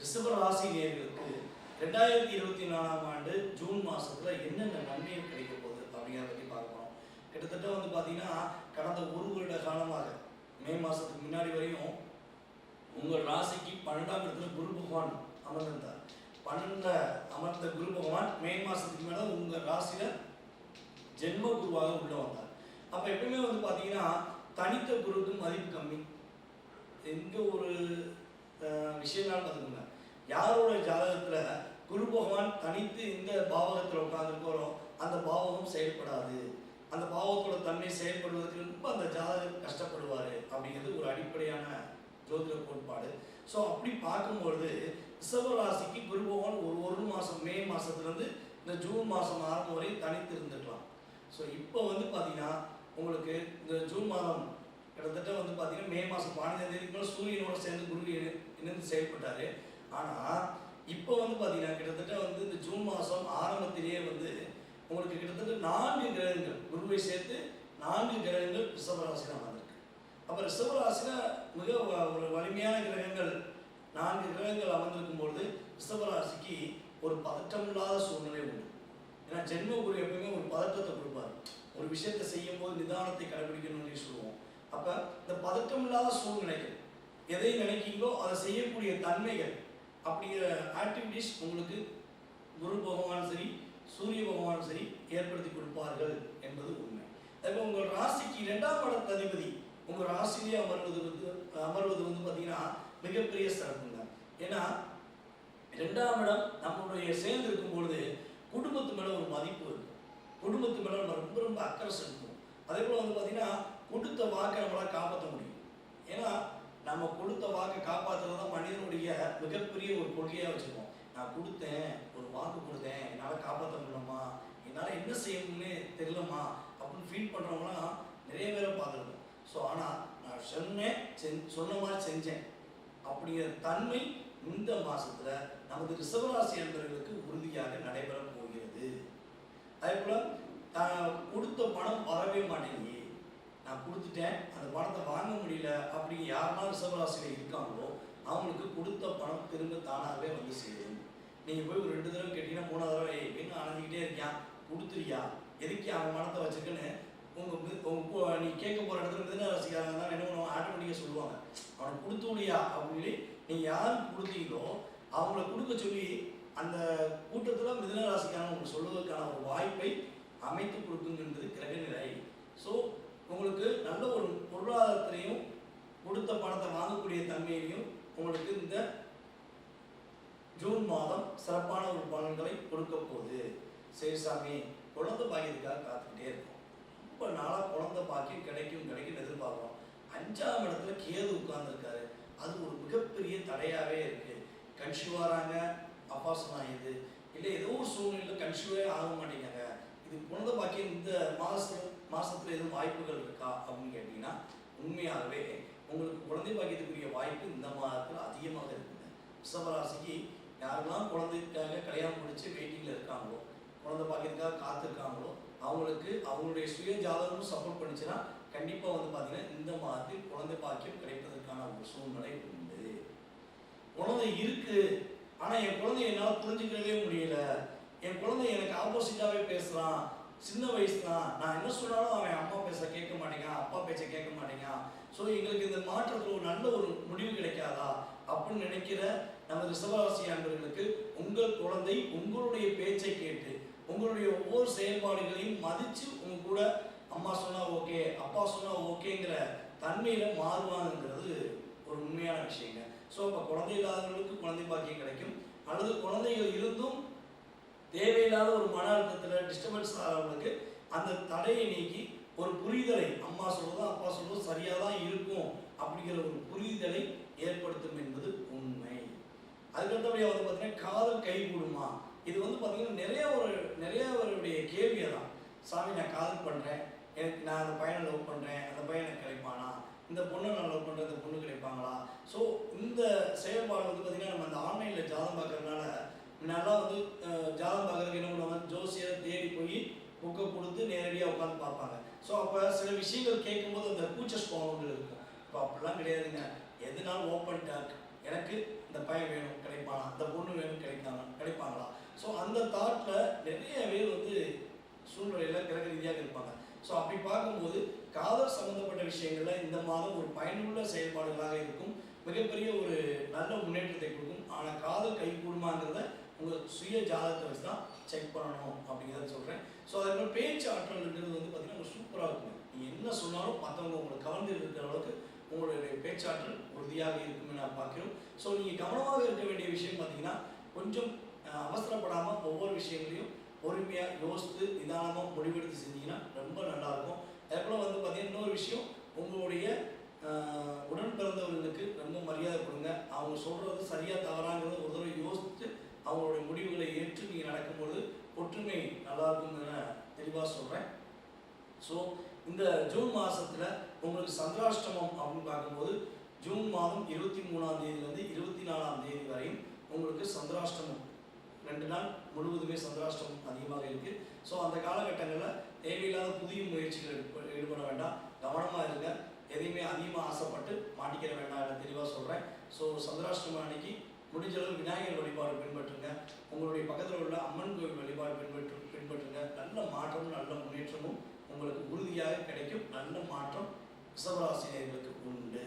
ரிஷப ராசி நேர்களுக்கு ரெண்டாயிரத்தி இருபத்தி நாலாம் ஆண்டு ஜூன் மாசத்துல என்னென்ன நன்மைகள் கிடைக்க போகுது? அப்படிங்கிறத பற்றி பார்க்கணும். கிட்டத்தட்ட வந்து பார்த்தீங்கன்னா கடந்த ஒரு வருட காலமாக மே மாசத்துக்கு முன்னாடி வரையும் உங்கள் ராசிக்கு பன்னெண்டாம் இடத்துல குரு பகவான் அமர்ந்திருந்தார். பன்னெண்ட அமர்ந்த குரு பகவான் மே மாசத்துக்கு மேல உங்க ராசியில ஜென்ம குருவாக உள்ள வந்தார். அப்ப எப்பவுமே வந்து பாத்தீங்கன்னா தனித்த குருவுக்கு மதிப்பு கம்மி. எங்க ஒரு விஷயம் விஷயம்னாலும் யாரோட ஜாதகத்தில் குரு பகவான் தனித்து இந்த பாவகத்தில் உட்கார்ந்துருக்கோரோ அந்த பாவகம் செயல்படாது. அந்த பாவத்தோட தன்மை செயல்படுவதற்கு ரொம்ப அந்த ஜாதகர் கஷ்டப்படுவார் அப்படிங்கிறது ஒரு அடிப்படையான ஜோதிட கோட்பாடு. ஸோ அப்படி பார்க்கும்பொழுது ரிஷபராசிக்கு குரு பகவான் ஒரு ஒரு மாதம் மே மாதத்துலேருந்து இந்த ஜூன் மாதம் ஆரம்பம் வரை தனித்து இருந்துக்கலாம் ஸோ இப்போ வந்து பார்த்தீங்கன்னா உங்களுக்கு இந்த ஜூன் மாதம் கிட்டத்தட்ட வந்து பார்த்தீங்கன்னா மே மாதம் பதினஞ்சாம் தேதிக்கு மேலே சூரியனோட சேர்ந்து குரு இணைந்து செயல்பட்டார். ஆனால் இப்போ வந்து பார்த்தீங்கன்னா கிட்டத்தட்ட வந்து இந்த ஜூன் மாதம் ஆரம்பத்திலேயே வந்து உங்களுக்கு கிட்டத்தட்ட நான்கு கிரகங்கள் குருவை சேர்த்து நான்கு கிரகங்கள் ரிஷபராசியில் வந்திருக்கு. அப்போ ரிஷபராசியில் மிக ஒரு வலிமையான கிரகங்கள் நான்கு கிரகங்கள் அமர்ந்திருக்கும் பொழுது ரிஷபராசிக்கு ஒரு பதட்டம் இல்லாத சூழ்நிலை உண்டு. ஏன்னா ஜென்ம குரு எப்பவுமே ஒரு பதட்டத்தை கொடுப்பார். ஒரு விஷயத்தை செய்யும் போது நிதானத்தை கடைபிடிக்கணும்னு சொல்லுவோம். பதட்டம் சூழ்நிலைகள். எதை நினைக்கீங்களோ அதை செய்யக்கூடிய தன்மைகள் அப்படிங்கிற ஆக்டிவிட்டிஸ் உங்களுக்கு குரு பகவான் சரி சூரிய பகவான் சரி ஏற்படுத்தி கொடுப்பார்கள் என்பது உண்மை. அதே உங்கள் ராசிக்கு இரண்டாம் இடத்து அதிபதி உங்கள் ராசிலேயே அமர்வது வந்து அமர்வது வந்து பார்த்தீங்கன்னா மிகப்பெரிய சிறப்புங்க. ஏன்னா இரண்டாம் இடம் நம்மளுடைய சேர்ந்து இருக்கும் பொழுது குடும்பத்து மேலே ஒரு மதிப்பு இருக்கும். குடும்பத்து மேலே நம்ம ரொம்ப ரொம்ப அக்கறை செலுத்தும் அதே போல் வந்து பார்த்தீங்கன்னா கொடுத்த வாக்கை நம்மளால் காப்பாற்ற முடியும். ஏன்னா நம்ம கொடுத்த வாக்கை காப்பாற்றுறது தான் மனிதனுடைய மிகப்பெரிய ஒரு கொள்கையாக வச்சுருக்கோம். நான் கொடுத்தேன் ஒரு வாக்கு கொடுத்தேன் என்னால் காப்பாற்ற முடியலம்மா என்னால் என்ன செய்யணும்னு தெரியலம்மா அப்படின்னு ஃபீல் பண்ணுறவங்களாம் நிறைய பேரை பார்த்துருக்கோம். ஸோ ஆனால் நான் சொன்னேன் செஞ் சொன்ன மாதிரி செஞ்சேன். அப்படிங்கிற தன்மை இந்த மாதத்தில் நமது ரிஷபராசி அன்பர்களுக்கு உறுதியாக நடைபெற போகிறது. அதே போல் தான் கொடுத்த பணம் வரவே மாட்டேங்குது. நான் கொடுத்துட்டேன் அந்த பணத்தை வாங்க முடியும் அப்படி யாரெல்லாம் ரிசர்வராசியில் இருக்காங்களோ அவங்களுக்கு கொடுத்த பணம் திரும்ப தானாகவே வந்து சேரும். நீங்கள் போய் ஒரு ரெண்டு தடவை கேட்டீங்கன்னா மூணாவது தடவை "ஏய், என்ன அணைஞ்சிக்கிட்டே இருக்கியான் கொடுத்துருக்கியா? எதுக்கு அவன் பணத்தை வச்சிருக்குன்னு? உங்களுக்கு உங்க நீ கேட்க போகிற இடத்துல மிதன ராசிக்காரங்க தான் என்ன பண்ணுவாங்க? ஆட்டோமேட்டிக்காக சொல்லுவாங்க. அவனுக்கு கொடுத்துவிடையா அப்படின்னு சொல்லி யாருக்கு கொடுத்தீங்களோ அவங்கள கொடுக்க சொல்லி அந்த கூட்டத்தில் மிதன ராசிக்காரங்க உங்களுக்கு சொல்வதற்கான ஒரு வாய்ப்பை அமைத்து கொடுக்குங்கிறது கிரகநிலை. ஸோ உங்களுக்கு நல்ல ஒரு பொருளாதாரத்திலையும் கொடுத்த பணத்தை வாங்கக்கூடிய தன்மையிலையும் உங்களுக்கு இந்த ஜூன் மாதம் சிறப்பான ஒரு பலன்களை கொடுக்க போகுது. சரி சாமி குழந்தை பாக்கியத்துக்காக காத்துக்கிட்டே இருக்கோம். ரொம்ப நாளாக குழந்தை பாக்கியம் கிடைக்கும் கிடைக்கும் எதிர்பார்க்குறோம். அஞ்சாம் இடத்துல கேது உட்கார்ந்துருக்காரு. அது ஒரு மிகப்பெரிய தடையாகவே இருக்கு. கன்சியூவ் ஆகிறாங்க அப்பா சொன்னாங்க இல்லை ஏதோ ஒரு சூழ்நிலையில் கன்சியூவே ஆக மாட்டேங்கிறாங்க இது குழந்தை பாக்கியம் இந்த மாச மாதத்தில் எதுவும் வாய்ப்புகள் இருக்கா அப்படின்னு கேட்டிங்கன்னா உண்மையாகவே உங்களுக்கு குழந்தை பாக்கியத்துக்குரிய வாய்ப்பு இந்த மாதத்தில் அதிகமாக இருக்குங்க. ரிஷபராசிக்கு யாரெல்லாம் குழந்தைக்காக கல்யாணம் முடிச்சு வெயிட்டிங்கில் இருக்காங்களோ குழந்தை பாக்கியத்துக்காக காத்திருக்காங்களோ அவங்களுக்கு அவங்களுடைய சுய ஜாதகமும் சப்போர்ட் பண்ணிச்சுன்னா கண்டிப்பாக வந்து பார்த்தீங்கன்னா இந்த மாதத்தில் குழந்தை பாக்கியம் கிடைப்பதற்கான ஒரு சூழ்நிலை உண்டு. குழந்தை இருக்கு. ஆனால் என் குழந்தைய என்னால் புரிஞ்சுக்கவே முடியல. என் குழந்தை எனக்கு ஆப்போசிட்டாகவே பேசுகிறான் சின்ன வயசு தான் நான் என்ன சொன்னாலும் அவன் அம்மா பேச கேட்க மாட்டேங்கான் அப்பா பேச்சை கேட்க மாட்டேங்கான் ஸோ எங்களுக்கு இந்த மாற்றத்தில் ஒரு நல்ல ஒரு முடிவு கிடைக்காதா? அப்படின்னு நினைக்கிற நமது ரிஷபராசி அன்பர்களுக்கு உங்கள் குழந்தை உங்களுடைய பேச்சை கேட்டு உங்களுடைய ஒவ்வொரு செயல்பாடுகளையும் மதித்து உங்க கூட அம்மா சொன்னால் ஓகே அப்பா சொன்னால் ஓகேங்கிற தன்மையில் மாறுவாங்கிறது ஒரு உண்மையான விஷயங்க. ஸோ அப்போ குழந்தை இல்லாதவர்களுக்கு குழந்தை பாக்கியம் கிடைக்கும். அல்லது குழந்தைகள் இருந்தும் தேவையில்லாத ஒரு மன அழுத்தத்தில் டிஸ்டர்பன்ஸ் ஆகிறவங்களுக்கு அந்த தடையை நீக்கி ஒரு புரிதலை அம்மா சொல்வதும் அப்பா சொல்வதும் சரியாக தான் இருக்கும் அப்படிங்கிற ஒரு புரிதலை ஏற்படுத்தும் என்பது உண்மை. அதுக்கடுத்தபடியாக வந்து பார்த்தீங்கன்னா காதல் கைகூடுமா இது வந்து பார்த்தீங்கன்னா நிறைய ஒரு நிறையவருடைய அவருடைய தான் சாமி நான் காதல் பண்ணுறேன் எனக்கு நான் அந்த பையனை லவ் பண்ணுறேன் அந்த பையனை கிடைப்பானா? இந்த பொண்ணை நான் லவ் பண்ணுறேன் இந்த பொண்ணு கிடைப்பாங்களா? ஸோ இந்த செயல்பாடு வந்து பார்த்தீங்கன்னா நம்ம அந்த ஆன்லைனில் ஜாதம் பார்க்கறதுனால நல்லா வந்து ஜாதகம் பார்க்கறதுக்கு என்ன பண்ணுவாங்க? ஜோசியர் தேடி போய் புக்கை கொடுத்து நேரடியாக உட்காந்து பார்ப்பாங்க. ஸோ அப்போ சில விஷயங்கள் கேட்கும்போது அந்த கூச்சஸ் சுபாவங்கள் இருக்கும். இப்போ அப்படிலாம் கிடையாதுங்க. எதுனாலும் ஓப்பன் டாக் எனக்கு இந்த பையன் வேணும் கிடைப்பானா? அந்த பொண்ணு வேணும் கிடைக்காங்க கிடைப்பாங்களா? ஸோ அந்த தாட்டில் நிறைய பேர் வந்து சூழ்நிலையில் கிரக ரீதியாக இருப்பாங்க. ஸோ அப்படி பார்க்கும்போது காதல் சம்மந்தப்பட்ட விஷயங்களில் இந்த மாதம் ஒரு பயனுள்ள செயல்பாடுகளாக இருக்கும். மிகப்பெரிய ஒரு நல்ல முன்னேற்றத்தை கொடுக்கும். ஆனால் காதல் கைகூடுமாங்கிறத உங்கள் சுய ஜாதகத்தை வச்சு தான் செக் பண்ணணும் அப்படிங்கிறத சொல்கிறேன் ஸோ அதே மாதிரி பேச்சு ஆற்றல்ன்றது வந்து பார்த்தீங்கன்னா சூப்பராக இருக்கும். நீங்கள் என்ன சொன்னாலும் மற்றவங்க உங்களை கவர்ந்து இருக்கிற அளவுக்கு உங்களுடைய பேச்சாற்றல் உறுதியாக இருக்கும்னு நான் பார்க்கிறோம். ஸோ நீங்கள் கவனமாக இருக்க வேண்டிய விஷயம் பார்த்தீங்கன்னா கொஞ்சம் அவசரப்படாமல் ஒவ்வொரு விஷயங்களையும் பொறுமையாக யோசித்து நிதானமாக முடிவெடுத்து செஞ்சீங்கன்னா ரொம்ப நல்லாயிருக்கும் அதே போல் வந்து பார்த்தீங்கன்னா இன்னொரு விஷயம் உங்களுடைய அவங்களுடைய முடிவுகளை ஏற்று நீங்கள் நடக்கும்போது ஒற்றுமை நல்லா இருக்கும்னு தெளிவாக சொல்கிறேன் ஸோ இந்த ஜூன் மாதத்தில் உங்களுக்கு சந்திராஷ்டமம் அப்படின்னு பார்க்கும்போது ஜூன் மாதம் இருபத்தி மூணாம் தேதியிலேருந்து இருபத்தி நாலாம் தேதி வரையும் உங்களுக்கு சந்திராஷ்டமம். ரெண்டு நாள் முழுவதுமே சந்திராஷ்டமம் அதிகமாக இருக்குது ஸோ அந்த காலகட்டங்களில் தேவையில்லாத புதிய முயற்சிகள் ஈடுபட வேண்டாம். கவனமாக இருங்க. எதையுமே அதிகமாக ஆசைப்பட்டு மாட்டிக்கிற வேண்டாம் என தெளிவாக சொல்கிறேன் ஸோ சந்திராஷ்டமம் அன்னைக்கு முடிஞ்ச அளவு விநாயகர் வழிபாடு பின்பற்றுங்க. உங்களுடைய பக்கத்தில் உள்ள அம்மன் கோவில் வழிபாடு பின்பற்று பின்பற்றுங்க. நல்ல மாற்றமும் நல்ல முன்னேற்றமும் உங்களுக்கு உறுதியாக கிடைக்கும். நல்ல மாற்றம் ரிஷபராசினியர்களுக்கு உண்டு.